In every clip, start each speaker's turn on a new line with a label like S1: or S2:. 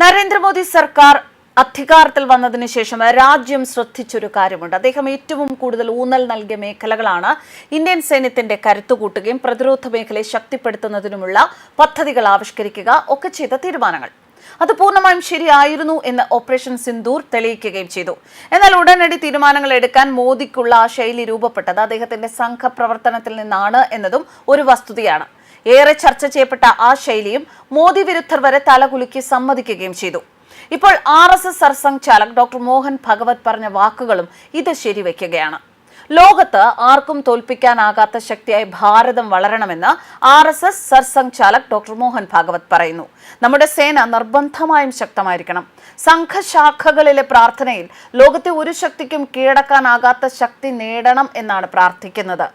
S1: നരേന്ദ്രമോദി സർക്കാർ അധികാരത്തിൽ വന്നതിന് ശേഷം രാജ്യം ശ്രദ്ധിച്ചൊരു കാര്യമുണ്ട്. അദ്ദേഹം ഏറ്റവും കൂടുതൽ ഊന്നൽ നൽകിയ മേഖലകളാണ് ഇന്ത്യൻ സൈന്യത്തിന്റെ കരുത്തുകൂട്ടുകയും പ്രതിരോധ മേഖലയെ ശക്തിപ്പെടുത്തുന്നതിനുമുള്ള പദ്ധതികൾ ആവിഷ്കരിക്കുക ഒക്കെ ചെയ്ത തീരുമാനങ്ങൾ. അത് പൂർണമായും ശരിയായിരുന്നു എന്ന് ഓപ്പറേഷൻ സിന്ദൂർ തെളിയിക്കുകയും ചെയ്തു. എന്നാൽ ഉടനടി തീരുമാനങ്ങൾ എടുക്കാൻ മോദിക്കുള്ള ആ ശൈലി രൂപപ്പെട്ടത് അദ്ദേഹത്തിന്റെ സംഘപ്രവർത്തനത്തിൽ നിന്നാണ് എന്നതും ഒരു വസ്തുതയാണ്. ഏറെ ചർച്ച ചെയ്യപ്പെട്ട ആ ശൈലിയും മോദി വിരുദ്ധർ വരെ തലകുലുക്കി സമ്മതിക്കുകയും ചെയ്തു. ഇപ്പോൾ R S S Sarsangh Chalak doctor Mohan Bhagwat പറഞ്ഞ വാക്കുകളും ഇത് ശരിവെക്കുകയാണ്. ലോകത്ത് ആർക്കും തോൽപ്പിക്കാനാകാത്ത ശക്തിയായി ഭാരതം വളരണമെന്ന് R S S Sarsanghchalak doctor Mohan Bhagwat പറയുന്നു. നമ്മുടെ സേന നിർബന്ധമായും ശക്തമായിരിക്കണം. സംഘശാഖകളിലെ പ്രാർത്ഥനയിൽ ലോകത്തെ ഒരു ശക്തിക്കും കീഴടക്കാനാകാത്ത ശക്തി നേടണം എന്നാണ് പ്രാർത്ഥിക്കുന്നത്.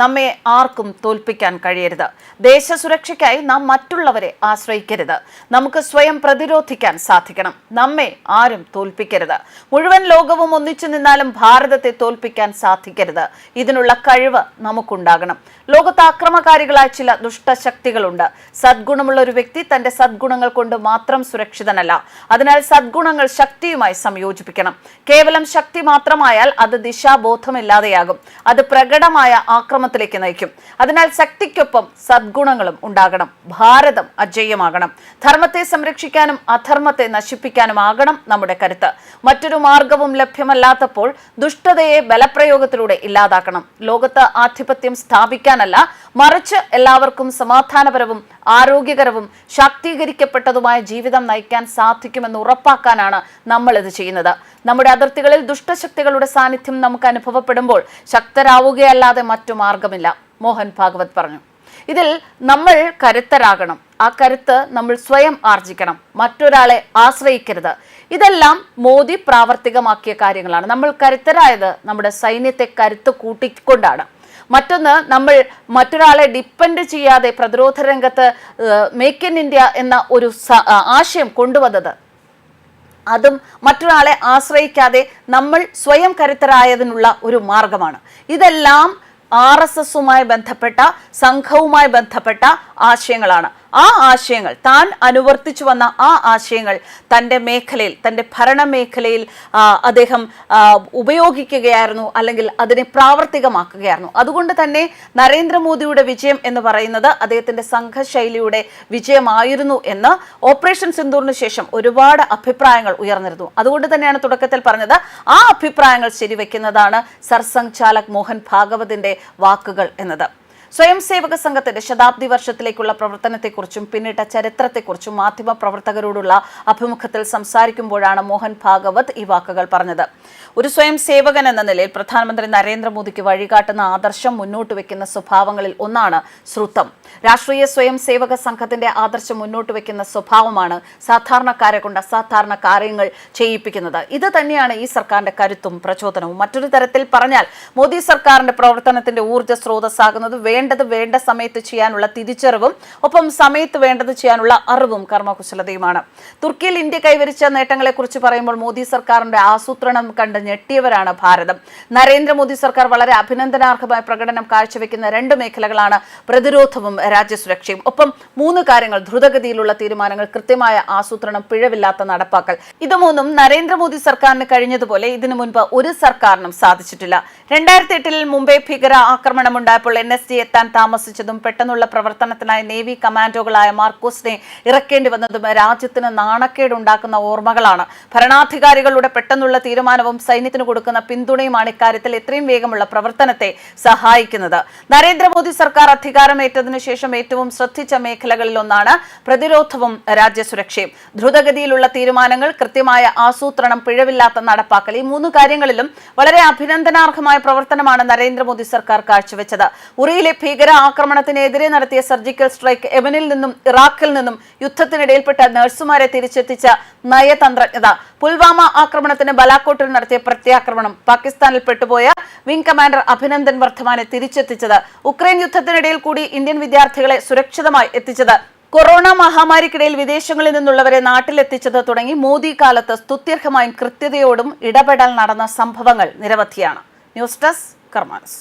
S1: നമ്മെ ആർക്കും തോൽപ്പിക്കാൻ കഴിയരുത്. ദേശസുരക്ഷയ്ക്കായി നാം മറ്റുള്ളവരെ ആശ്രയിക്കരുത്. നമുക്ക് സ്വയം പ്രതിരോധിക്കാൻ സാധിക്കണം. നമ്മെ ആരും തോൽപ്പിക്കരുത്. മുഴുവൻ ലോകവും ഒന്നിച്ചു നിന്നാലും ഭാരതത്തെ തോൽപ്പിക്കാൻ സാധിക്കരുത്. ഇതിനുള്ള കഴിവ് നമുക്കുണ്ടാകണം. ലോകത്ത് ആക്രമകാരികളായ ചില ദുഷ്ടശക്തികളുണ്ട്. സദ്ഗുണമുള്ള ഒരു വ്യക്തി തന്റെ സദ്ഗുണങ്ങൾ കൊണ്ട് മാത്രം സുരക്ഷിതനല്ല. അതിനാൽ സദ്ഗുണങ്ങൾ ശക്തിയുമായി സംയോജിപ്പിക്കണം. കേവലം ശക്തി മാത്രമായാൽ അത് ദിശാബോധമില്ലാതെയാകും. അത് പ്രകടമായ ആക്രമത്തിലേക്ക് നയിക്കും. അതിനാൽ ശക്തിക്കൊപ്പം സദ്ഗുണങ്ങളും ഉണ്ടാകണം. ഭാരതം അജയ്യമാകണം ധർമ്മത്തെ സംരക്ഷിക്കാനും അധർമ്മത്തെ നശിപ്പിക്കാനും നശിപ്പിക്കാനുമാകണം നമ്മുടെ കരുത്ത്. മറ്റൊരു മാർഗവും ലഭ്യമല്ലാത്തപ്പോൾ ദുഷ്ടതയെ ബലപ്രയോഗത്തിലൂടെ ഇല്ലാതാക്കണം. ലോകത്ത് ആധിപത്യം സ്ഥാപിക്കാനല്ല മറിച്ച് എല്ലാവർക്കും സമാധാനപരവും ആരോഗ്യകരവും ശാക്തീകരിക്കപ്പെട്ടതുമായ ജീവിതം നയിക്കാൻ സാധിക്കുമെന്ന് ഉറപ്പാക്കാനാണ് നമ്മൾ ഇത് ചെയ്യുന്നത്. നമ്മുടെ അതിർത്തികളിൽ ദുഷ്ടശക്തികളുടെ സാന്നിധ്യം നമുക്ക് അനുഭവപ്പെടുമ്പോൾ ശക്തരാവുകയല്ലാതെ മറ്റു മാർഗമില്ല. മോഹൻ ഭാഗവത് പറഞ്ഞു. ഇതിൽ നമ്മൾ കരുത്തരാകണം. ആ കരുത്ത് നമ്മൾ സ്വയം ആർജിക്കണം. മറ്റൊരാളെ ആശ്രയിക്കരുത്. ഇതെല്ലാം മോദി പ്രാവർത്തികമാക്കിയ കാര്യങ്ങളാണ്. നമ്മൾ കരുത്തരായത് നമ്മുടെ സൈന്യത്തെ കരുത്ത് കൂട്ടിക്കൊണ്ടാണ്. മറ്റൊന്ന് നമ്മൾ മറ്റൊരാളെ ഡിപ്പെൻഡ് ചെയ്യാതെ പ്രതിരോധ രംഗത്ത് മേക്ക് ഇൻ ഇന്ത്യ എന്ന ഒരു ആശയം കൊണ്ടുവന്നത്. അതും മറ്റൊരാളെ ആശ്രയിക്കാതെ നമ്മൾ സ്വയം കരുത്തരായതിനുള്ള ഒരു മാർഗമാണ്. ഇതെല്ലാം ആർ എസ് എസുമായി ബന്ധപ്പെട്ട സംഘവുമായി ബന്ധപ്പെട്ട ആശയങ്ങളാണ്. ആ ആശയങ്ങൾ താൻ അനുവർത്തിച്ചു വന്ന ആ ആശയങ്ങൾ തന്റെ മേഖലയിൽ തന്റെ ഭരണ മേഖലയിൽ അദ്ദേഹം ഉപയോഗിക്കുകയായിരുന്നു അല്ലെങ്കിൽ അതിനെ പ്രാവർത്തികമാക്കുകയായിരുന്നു. അതുകൊണ്ട് തന്നെ നരേന്ദ്രമോദിയുടെ വിജയം എന്ന് പറയുന്നത് അദ്ദേഹത്തിന്റെ സംഘശൈലിയുടെ വിജയമായിരുന്നു എന്ന് ഓപ്പറേഷൻ സിന്ദൂറിന് ശേഷം ഒരുപാട് അഭിപ്രായങ്ങൾ ഉയർന്നിരുന്നു. അതുകൊണ്ട് തന്നെയാണ് തുടക്കത്തിൽ പറഞ്ഞത് ആ അഭിപ്രായങ്ങൾ ശരിവെക്കുന്നതാണ് സർസംഘ് ചാലക് മോഹൻ ഭാഗവതിന്റെ വാക്കുകൾ എന്നത്. സ്വയം സേവക സംഘത്തിന്റെ ശതാബ്ദി വർഷത്തിലേക്കുള്ള പ്രവർത്തനത്തെക്കുറിച്ചും പിന്നിട്ട ചരിത്രത്തെക്കുറിച്ചും മാധ്യമ പ്രവർത്തകരോടുള്ള അഭിമുഖത്തിൽ സംസാരിക്കുമ്പോഴാണ് മോഹൻ ഭാഗവത് ഈ വാക്കുകൾ പറഞ്ഞത്. ഒരു സ്വയം സേവകൻ എന്ന നിലയിൽ പ്രധാനമന്ത്രി നരേന്ദ്രമോദിക്ക് വഴികാട്ടുന്ന ആദർശം മുന്നോട്ട് വെക്കുന്ന സ്വഭാവങ്ങളിൽ ഒന്നാണ് ശ്രുതം. രാഷ്ട്രീയ സ്വയം സേവക സംഘത്തിന്റെ ആദർശം മുന്നോട്ട് വെക്കുന്ന സ്വഭാവമാണ് സാധാരണക്കാരെ കൊണ്ട് അസാധാരണ കാര്യങ്ങൾ ചെയ്യിപ്പിക്കുന്നത്. ഇത് തന്നെയാണ് ഈ സർക്കാരിന്റെ കരുത്തും പ്രചോദനവും. മറ്റൊരു തരത്തിൽ പറഞ്ഞാൽ മോദി സർക്കാരിന്റെ പ്രവർത്തനത്തിന്റെ ഊർജ സ്രോതസ്സാകുന്നത് വേണ്ടത് വേണ്ട സമയത്ത് ചെയ്യാനുള്ള തിരിച്ചറിവും ഒപ്പം സമയത്ത് വേണ്ടത് ചെയ്യാനുള്ള അറിവും കർമ്മകുശലതയുമാണ്. തുർക്കിയിൽ ഇന്ത്യ കൈവരിച്ച നേട്ടങ്ങളെക്കുറിച്ച് പറയുമ്പോൾ മോദി സർക്കാരിന്റെ ആസൂത്രണം കണ്ട് ഞെട്ടിയവരാണ് ഭാരതം. നരേന്ദ്രമോദി സർക്കാർ വളരെ അഭിനന്ദനാർഹമായ പ്രകടനം കാഴ്ചവെക്കുന്ന രണ്ട് മേഖലകളാണ് പ്രതിരോധവും രാജ്യസുരക്ഷയും. ഒപ്പം മൂന്ന് കാര്യങ്ങൾ ദ്രുതഗതിയിലുള്ള തീരുമാനങ്ങൾ കൃത്യമായ ആസൂത്രണം പിഴവില്ലാത്ത നടപ്പാക്കൽ. ഇത് മൂന്നും നരേന്ദ്രമോദി സർക്കാരിന് കഴിഞ്ഞതുപോലെ ഇതിനു മുൻപ് ഒരു സർക്കാരിനും സാധിച്ചിട്ടില്ല. രണ്ടായിരത്തി എട്ടിൽ മുംബൈ ഭീകര ആക്രമണമുണ്ടായപ്പോൾ എൻ എസ് ജി എത്താൻ താമസിച്ചതും പെട്ടെന്നുള്ള പ്രവർത്തനത്തിനായി നേവി കമാൻഡോകളായ മാർക്കോസിനെ ഇറക്കേണ്ടി വന്നതും രാജ്യത്തിന് നാണക്കേടുണ്ടാക്കുന്ന ഓർമ്മകളാണ്. ഭരണാധികാരികളുടെ പെട്ടെന്നുള്ള തീരുമാനവും സൈന്യത്തിന് കൊടുക്കുന്ന പിന്തുണയുമാണ് ഇക്കാര്യത്തിൽ എത്രയും വേഗമുള്ള പ്രവർത്തനത്തെ സഹായിക്കുന്നത്. നരേന്ദ്രമോദി സർക്കാർ അധികാരമേറ്റതിനു ശേഷം ഏറ്റവും ശ്രദ്ധിച്ച മേഖലകളിൽ ഒന്നാണ് പ്രതിരോധവും രാജ്യസുരക്ഷയും. ദ്രുതഗതിയിലുള്ള തീരുമാനങ്ങൾ കൃത്യമായ ആസൂത്രണം പിഴവില്ലാത്ത നടപ്പാക്കൽ ഈ മൂന്ന് കാര്യങ്ങളിലും വളരെ അഭിനന്ദനാർഹമായ പ്രവർത്തനമാണ് നരേന്ദ്രമോദി സർക്കാർ കാഴ്ചവെച്ചത്. ഉറിയിലെ ഭീകര ആക്രമണത്തിനെതിരെ നടത്തിയ സർജിക്കൽ സ്ട്രൈക്ക് യമനിൽ നിന്നും ഇറാഖിൽ നിന്നും യുദ്ധത്തിനിടയിൽപ്പെട്ട നഴ്സുമാരെ തിരിച്ചെത്തിച്ച നയതന്ത്രജ്ഞത. പുൽവാമ ആക്രമണത്തിന് ബലാക്കോട്ടിൽ നടത്തിയ പ്രത്യാക്രമണം പാകിസ്ഥാനിൽ പെട്ടുപോയ വിംഗ് കമാൻഡർ അഭിനന്ദൻ വർദ്ധമാനെ തിരിച്ചെത്തിച്ചത്. ഉക്രൈൻ യുദ്ധത്തിനിടയിൽ കൂടി ഇന്ത്യൻ വിദ്യാർത്ഥികളെ സുരക്ഷിതമായി എത്തിച്ചത്. കൊറോണ മഹാമാരിക്കിടയിൽ വിദേശങ്ങളിൽ നിന്നുള്ളവരെ നാട്ടിലെത്തിച്ചത് തുടങ്ങി മോദി കാലത്ത് സ്തുത്യർഹമായും കൃത്യതയോടും ഇടപെടൽ നടന്ന സംഭവങ്ങൾ നിരവധിയാണ്. News desk കർമാനസ്.